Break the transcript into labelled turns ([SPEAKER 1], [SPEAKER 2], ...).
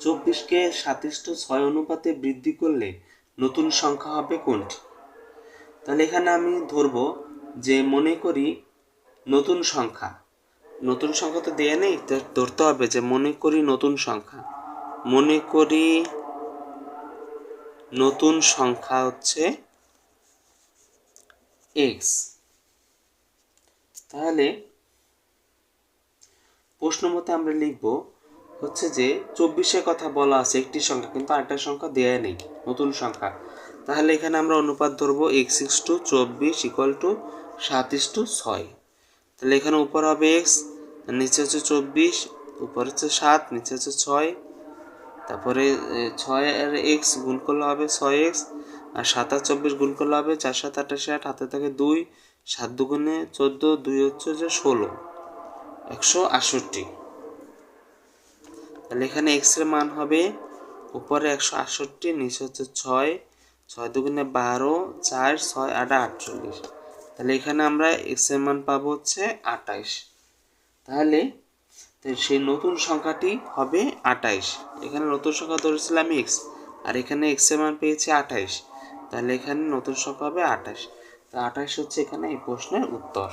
[SPEAKER 1] চব্বিশকে সাতিষ্ঠ ছয় অনুপাতে বৃদ্ধি করলে নতুন সংখ্যা হবে কোনটি? তাহলে এখানে আমি ধরবো যে মনে করি নতুন সংখ্যা। নতুন সংখ্যা তো দেয়া নেই ধরতে হবে যে মনে করি নতুন সংখ্যা। মনে করি নতুন সংখ্যা হচ্ছে এক্স তাহলে প্রশ্ন মতে আমরা লিখব হচ্ছে যে চব্বিশের কথা বলা আছে, একটি সংখ্যা, কিন্তু আরেকটা সংখ্যা দেয়া নেই, নতুন সংখ্যা। তাহলে এখানে আমরা অনুপাত ধরবো এক্স ইক্স টু চব্বিশ ইকুয়াল টু সাত ইস টু ছয়। তাহলে এখানে উপর হবে এক্স নিচে হচ্ছে চব্বিশ, উপর হচ্ছে সাত, নিচে হচ্ছে ছয়। তারপরে ছয় আর এক্স গুণ করলে হবে ছয় এক্স আর সাত আর চব্বিশ গুণ করলে হবে চার সাত আঠাশে আট হাতে থাকে দুই, সাত দুগুণে চোদ্দ, দুই হচ্ছে যে ষোলো। একশো আটষট্টি। তাহলে এখানে এক্সের মান হবে উপরে একশো আটষট্টি, নিচে হচ্ছে ছয় ছয় দুগুণে বারো, চার, ছয়, আট, আটচল্লিশ। তাহলে এখানে আমরা এক্সের মান পাবো হচ্ছে আটাইশ। তাহলে সেই নতুন সংখ্যাটি হবে আটাইশ। এখানে নতুন সংখ্যা ধরেছিলাম এক্স আর এখানে এক্সের মান পেয়েছি আঠাইশ তাহলে এখানে নতুন সংখ্যা হবে আঠাশ তা আঠাইশ হচ্ছে এখানে এই প্রশ্নের উত্তর।